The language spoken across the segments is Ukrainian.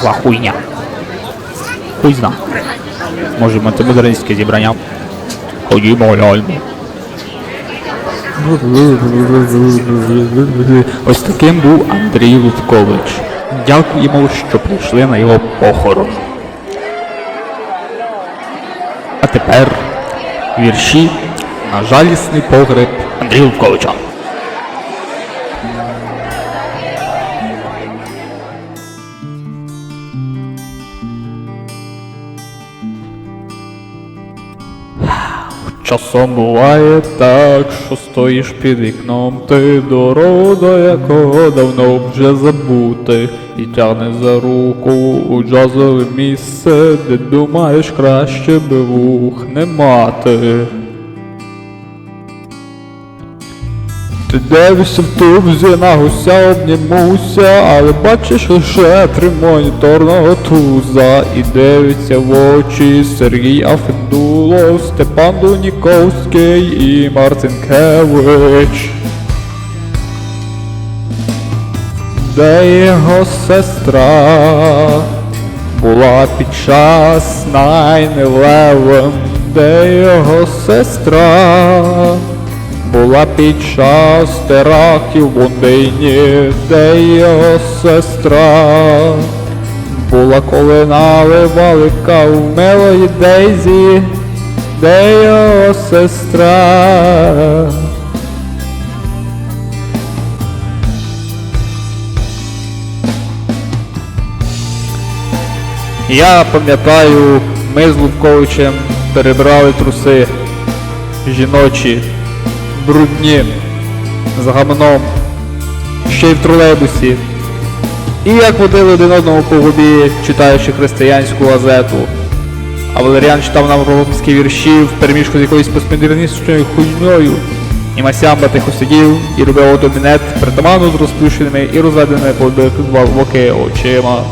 Що хуйня? Хуй зна. Може модерністське зібрання. Ходімо гляньмо. Ось таким був Андрій Луткович. Дякуємо, що прийшли на його похорон. А тепер вірші на жалісний погреб Андрія Лутковича. Часом буває так, що стоїш під вікном, ти до рода, якого давно вже забути, і тягне за руку у джазове місце, де думаєш краще би вух не мати. Ти дивишся в тубзі на гуся обнімуся, але бачиш лише три моніторного туза. І дивиться в очі Сергій Афендулов, Степан Дуніковський і Марцинкевич. Де його сестра? Була під час 9-11, де його сестра була під час терактів в Лондині, де його сестра була, коли наливали каву в Мелої Дейзі, де його сестра. Я пам'ятаю, ми з Лубковичем перебрали труси жіночі, брудні, з гамном, ще й в тролейбусі. І як водили один одному по губі, читаючи християнську газету. А Валеріан читав нам ромські вірші в переміжку з якоюсь постмодерністичною хуйньою. І Масямба тихо сидів і робив отомінет притаману з розплющеними і розведеними по боки очима.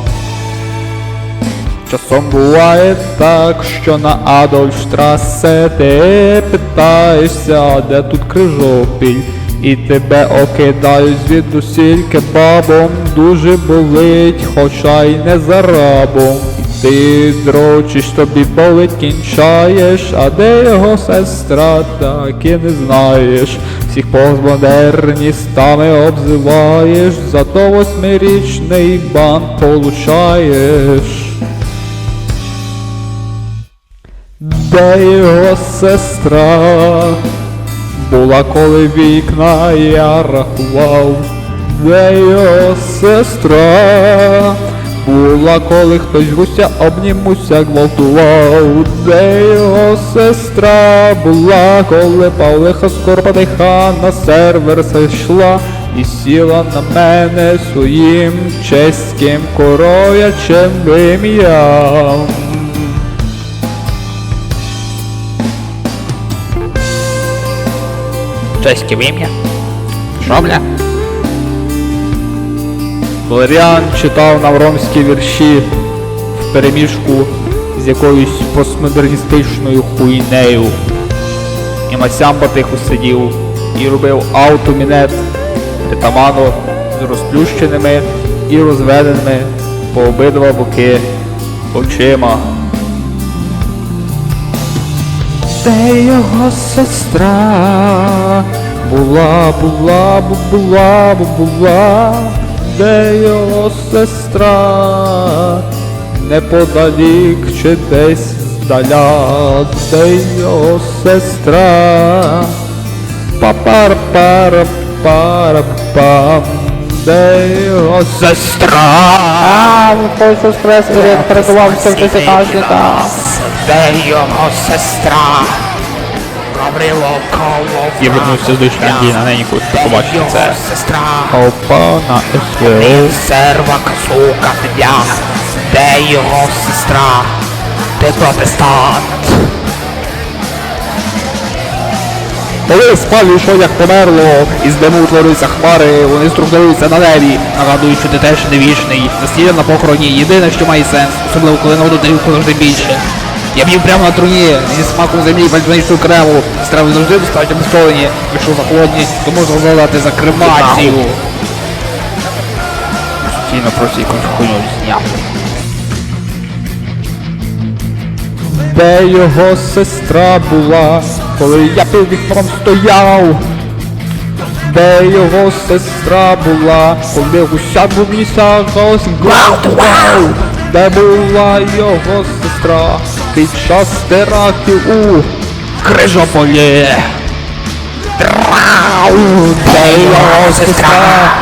Часом буває так, що на Адольштрасе ти питаєшся, де тут крижопіль, і тебе окидають звідусіль кебабом, дуже болить, хоча й не за рабом. Ти дрочиш, тобі болить, кінчаєш, а де його сестра, так і не знаєш. Всіх постмодерністами обзиваєш, зато восьмирічний бан получаєш. Де його сестра була, коли вікна я рахував, де його сестра була, коли хтось гуся обнімуся гвалтував, де його сестра була, коли Павлиха Скорпатиха на сервер зайшла і сіла на мене своїм чеським коров'ячим ім'ям. Чеське ім'я? Що? Валеріан читав нам ромські вірші в переміжку з якоюсь постмодерністичною хуйнею. І Масямба тихо сидів і робив аутомінет притаману з розплющеними і розведеними по обидва боки очима. Де його сестра. Була, була, була, бу- була, де його сестра, неподалік чи десь здаля, де його сестра, папар пар пар пам. Де його сестра. А, той що стрес передувався в десятажника. Де його сестра? Я вернувся з Дойчляндії на Неніку, щоб побачити це. сестра, Опа на СВО. серва касука підя, де його сестра, ти протестант. Коли спалюєш одяг померло, із диму утворюються хмари, вони структуруються на небі. Нагадую, що ти теж не вічний. Застілля на похороні єдине, що має сенс, особливо коли народу тарілку завжди більше. Я б'ю прямо на труні, зі смаком землі вальзанічну крему. Страви завжди достатньо безсолені. Якщо захолодні, то можна задати за кремацію. Постійно просто якусь хуйню зняв. Де його сестра була, коли я під вікном стояв? Де його сестра була, коли гуся в ліса розгвалтував? Де була його сестра під час терактів у Крижополі? Трау! Сестра?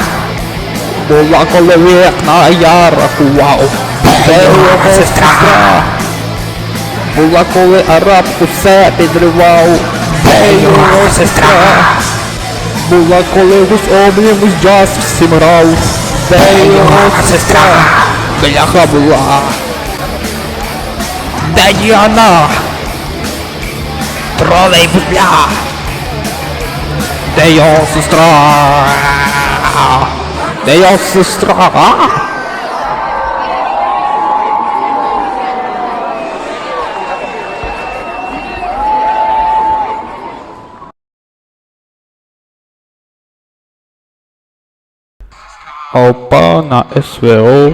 Була коли вікна я рахував. Де його сестра? Була коли араб усе підривав. Де його сестра? Була коли гусь облімусь джаз всім грав. Де його сестра? Бляха була. Де Діана? Тролей бля. Де його сестра? Де його сестра? Опа на СВО.